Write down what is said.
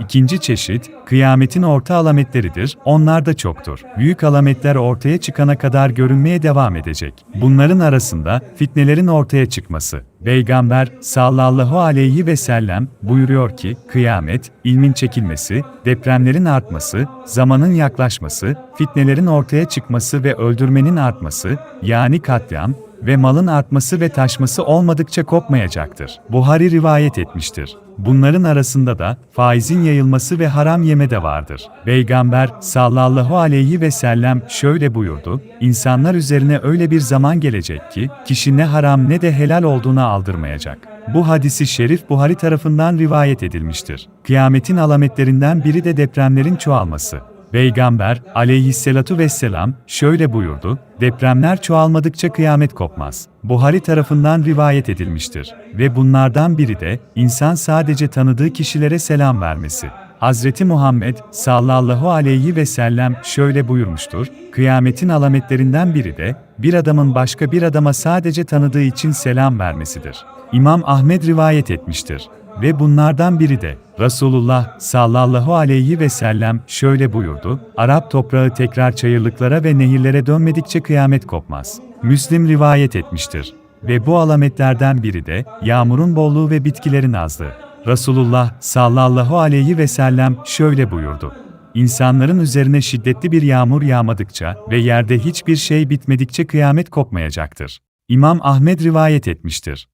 İkinci çeşit, kıyametin orta alametleridir, onlar da çoktur. Büyük alametler ortaya çıkana kadar görünmeye devam edecek. Bunların arasında fitnelerin ortaya çıkması. Peygamber sallallahu aleyhi ve sellem buyuruyor ki, kıyamet, ilmin çekilmesi, depremlerin artması, zamanın yaklaşması, fitnelerin ortaya çıkması ve öldürmenin artması, yani katliam, ve malın artması ve taşması olmadıkça kopmayacaktır. Buhari rivayet etmiştir. Bunların arasında da faizin yayılması ve haram yeme de vardır. Peygamber sallallahu aleyhi ve sellem şöyle buyurdu, insanlar üzerine öyle bir zaman gelecek ki, kişi ne haram ne de helal olduğuna aldırmayacak. Bu hadisi şerif Buhari tarafından rivayet edilmiştir. Kıyametin alametlerinden biri de depremlerin çoğalması. Peygamber aleyhisselatu vesselam şöyle buyurdu, depremler çoğalmadıkça kıyamet kopmaz. Buhari tarafından rivayet edilmiştir. Ve bunlardan biri de, insan sadece tanıdığı kişilere selam vermesi. Hazreti Muhammed sallallahu aleyhi ve sellem şöyle buyurmuştur, kıyametin alametlerinden biri de, bir adamın başka bir adama sadece tanıdığı için selam vermesidir. İmam Ahmed rivayet etmiştir. Ve bunlardan biri de Resulullah sallallahu aleyhi ve sellem şöyle buyurdu, Arap toprağı tekrar çayırlıklara ve nehirlere dönmedikçe kıyamet kopmaz. Müslim rivayet etmiştir. Ve bu alametlerden biri de yağmurun bolluğu ve bitkilerin azlığı. Resulullah sallallahu aleyhi ve sellem şöyle buyurdu. İnsanların üzerine şiddetli bir yağmur yağmadıkça ve yerde hiçbir şey bitmedikçe kıyamet kopmayacaktır. İmam Ahmed rivayet etmiştir.